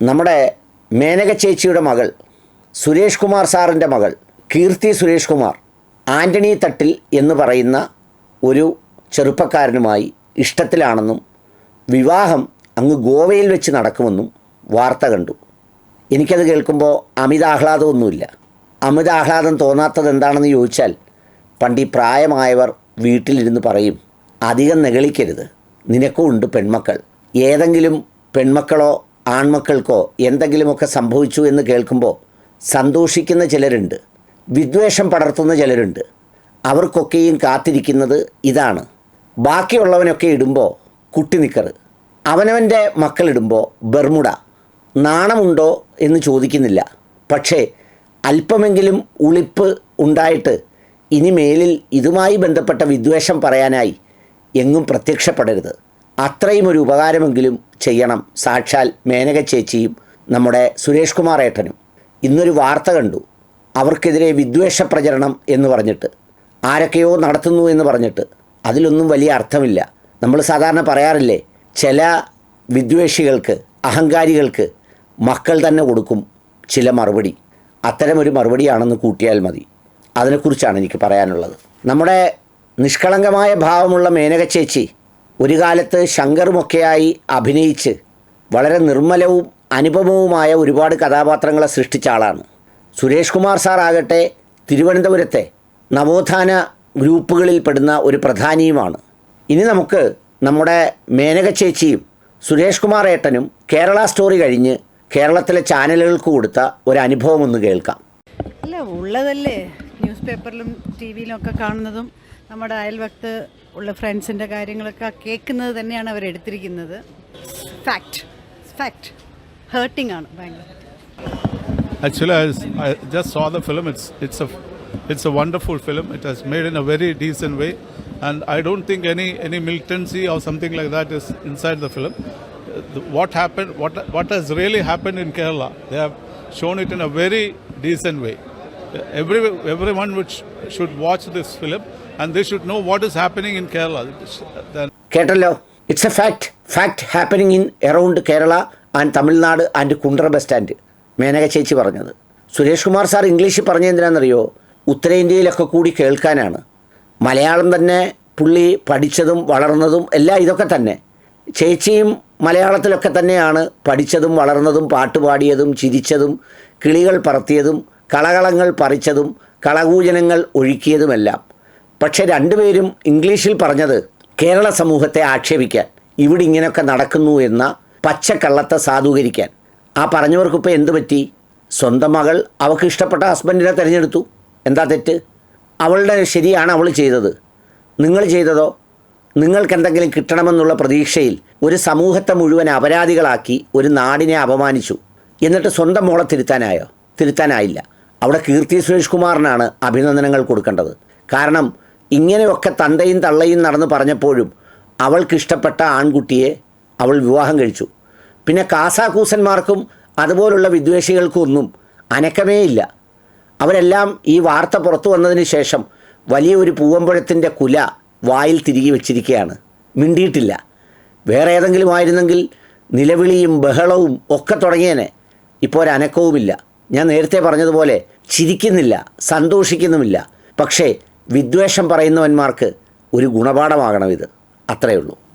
നമ്മുടെ മേനക ചേച്ചിയുടെ മകൾ സുരേഷ് കുമാർ സാറിന്റെ മകൾ കീർത്തി സുരേഷ് കുമാർ ആന്റണി തട്ടിൽ എന്ന് പറയുന്ന ഒരു ചെറുപ്പക്കാരനുമായി ഇഷ്ടത്തിലാണെന്നും വിവാഹം അങ്ങ് ഗോവയിൽ വെച്ച് നടക്കുമെന്നും വാർത്ത കണ്ടു. എനിക്കത് കേൾക്കുമ്പോൾ അമിത ആഹ്ലാദമൊന്നുമില്ല. അമിത ആഹ്ലാദം തോന്നാത്തത് എന്താണെന്ന് ചോദിച്ചാൽ പണ്ട് ഈ പ്രായമായവർ വീട്ടിലിരുന്ന് പറയും അധികം നെകളിക്കരുത്. നിനക്കും ഉണ്ട് പെൺമക്കൾ. ഏതെങ്കിലും പെൺമക്കളോ ആൺമക്കൾക്കോ എന്തെങ്കിലുമൊക്കെ സംഭവിച്ചു എന്ന് കേൾക്കുമ്പോൾ സന്തോഷിക്കുന്ന ചിലരുണ്ട്. വിദ്വേഷം പടർത്തുന്ന ചിലരുണ്ട്. അവർക്കൊക്കെയും കാത്തിരിക്കുന്നത് ഇതാണ്. ബാക്കിയുള്ളവനൊക്കെ ഇടുമ്പോൾ കുട്ടി നിക്കർ അവനവന്റെ മക്കളിടുമ്പോൾ ബർമുട നാണമുണ്ടോ എന്ന് ചോദിക്കുന്നില്ല. പക്ഷേ അല്പമെങ്കിലും ഉളിപ്പ് ഉണ്ടായിട്ട് ഇനി മേലിൽ ഇതുമായി ബന്ധപ്പെട്ട വിദ്വേഷം പറയാനായി എങ്ങും പ്രത്യക്ഷപ്പെടരുത്. അത്രയും ഒരു ഉപകാരമെങ്കിലും ചെയ്യണം. സാക്ഷാൽ മേനക ചേച്ചിയും നമ്മുടെ സുരേഷ് കുമാർ ഏട്ടനും. ഇന്നൊരു വാർത്ത കണ്ടു. അവർക്കെതിരെ വിദ്വേഷ പ്രചരണം എന്ന് പറഞ്ഞിട്ട്. ആരൊക്കെയോ നടത്തുന്നു എന്ന് പറഞ്ഞിട്ട്. അതിലൊന്നും വലിയ അർത്ഥമില്ല. നമ്മൾ സാധാരണ പറയാറില്ലേ ചില വിദ്വേഷികൾക്ക് അഹങ്കാരികൾക്ക് മക്കൾ തന്നെ കൊടുക്കും ചില മറുപടി. അത്തരമൊരു മറുപടിയാണെന്ന് കൂട്ടിയാൽ മതി. അതിനെക്കുറിച്ചാണ് എനിക്ക് പറയാനുള്ളത്. നമ്മുടെ നിഷ്കളങ്കമായ ഭാവമുള്ള മേനക ചേച്ചി ഒരു കാലത്ത് ശങ്കറുമൊക്കെയായി അഭിനയിച്ച് വളരെ നിർമ്മലവും അനുപമവുമായ ഒരുപാട് കഥാപാത്രങ്ങളെ സൃഷ്ടിച്ച ആളാണ്. സുരേഷ് കുമാർ സാർ ആകട്ടെ തിരുവനന്തപുരത്തെ നവോത്ഥാന ഗ്രൂപ്പുകളിൽ പെടുന്ന ഒരു പ്രധാനിയുമാണ്. ഇനി നമുക്ക് നമ്മുടെ മേനക ചേച്ചിയും സുരേഷ് കുമാർ ഏട്ടനും കേരള സ്റ്റോറി കഴിഞ്ഞ് കേരളത്തിലെ ചാനലുകൾക്ക് കൊടുത്ത ഒരു അനുഭവം ഒന്ന് കേൾക്കാം. അല്ല ഉള്ളതല്ലേ? ന്യൂസ് പേപ്പറിലും ടി വിയിലും ഒക്കെ കാണുന്നതും നമ്മുടെ അയൽവക്ത് ഉള്ള ഫ്രണ്ട്സിന്റെ കാര്യങ്ങളൊക്കെ കേൾക്കുന്നത് തന്നെയാണ് അവർ എടുത്തിരിക്കുന്നത് ഫാക്ട് ഫാക്ട് ഹേർട്ടിംഗ് ആണ് ഭയങ്കര Actually, I, I just saw the film. It's it's a it's a wonderful film. It has made in a very decent way, and I don't think any any militancy or something like that is inside the film. Uh, What happened? What what has really happened in Kerala? They have shown it in a very decent way. Every everyone which should watch this film, and they should know what is happening in Kerala. കേട്ടല്ലോ? It's a fact fact happening in around Kerala and Tamil Nadu and Kundra bus stand Menaka ചേച്ചി പറഞ്ഞത്. Suresh Kumar sir ഇംഗ്ലീഷിൽ പറഞ്ഞെന്തിനാണെന്നറിയോ ഉത്തരേന്ത്യയിലൊക്കെ കൂടി കേൾക്കാനാണ്. മലയാളം തന്നെ പുള്ളി പഠിച്ചതും വളർന്നതും എല്ലാം ഇതൊക്കെ തന്നെ. ചേച്ചിയും മലയാളത്തിലൊക്കെ തന്നെയാണ് പഠിച്ചതും വളർന്നതും പാട്ടുപാടിയതും ചിരിച്ചതും കിളികൾ പറത്തിയതും കളകളങ്ങൾ പറിച്ചതും കളകൂജനങ്ങൾ ഒഴുക്കിയതുമെല്ലാം. പക്ഷെ രണ്ടുപേരും ഇംഗ്ലീഷിൽ പറഞ്ഞത് കേരള സമൂഹത്തെ ആക്ഷേപിക്കാൻ ഇവിടെ ഇങ്ങനെയൊക്കെ നടക്കുന്നു എന്ന പച്ചക്കള്ളത്തെ സാധൂകരിക്കാൻ. ആ പറഞ്ഞവർക്കിപ്പോൾ എന്ത് പറ്റി? സ്വന്തം മകൾ അവൾക്ക് ഇഷ്ടപ്പെട്ട ഹസ്ബൻഡിനെ തിരഞ്ഞെടുത്തു. എന്താ തെറ്റ്? അവളുടെ ശരിയാണ് അവൾ ചെയ്തത്. നിങ്ങൾ ചെയ്തതോ? നിങ്ങൾക്ക് എന്തെങ്കിലും കിട്ടണമെന്നുള്ള പ്രതീക്ഷയിൽ ഒരു സമൂഹത്തെ മുഴുവൻ അപരാധികളാക്കി ഒരു നാടിനെ അപമാനിച്ചു. എന്നിട്ട് സ്വന്തം മോളെ തിരുത്താനായോ? തിരുത്താനായില്ല. അവിടെ കീർത്തി സുരേഷ് കുമാറിനാണ് അഭിനന്ദനങ്ങൾ കൊടുക്കേണ്ടത്. കാരണം ഇങ്ങനെയൊക്കെ തന്തയും തള്ളയും നടന്ന് പറഞ്ഞപ്പോഴും അവൾക്കിഷ്ടപ്പെട്ട ആൺകുട്ടിയെ അവൾ വിവാഹം കഴിച്ചു. പിന്നെ കാസാക്കൂസന്മാർക്കും അതുപോലുള്ള വിദ്വേഷികൾക്കും ഒന്നും അനക്കമേയില്ല. അവരെല്ലാം ഈ വാർത്ത പുറത്തു വന്നതിന് ശേഷം വലിയൊരു പൂവമ്പഴത്തിന്റെ കുല വായിൽ തിരികെ വെച്ചിരിക്കുകയാണ് മിണ്ടിയിട്ടില്ല. വേറെ ഏതെങ്കിലും ആയിരുന്നെങ്കിൽ നിലവിളിയും ബഹളവും ഒക്കെ തുടങ്ങിയേനെ. ഇപ്പോൾ ഒരനക്കവുമില്ല ഞാൻ നേരത്തെ പറഞ്ഞതുപോലെ ചിരിക്കുന്നില്ല സന്തോഷിക്കുന്നുമില്ല. പക്ഷേ വിദ്വേഷം പറയുന്നവന്മാർക്ക് ഒരു ഗുണപാഠമാകണം ഇത്. അത്രയേ ഉള്ളൂ.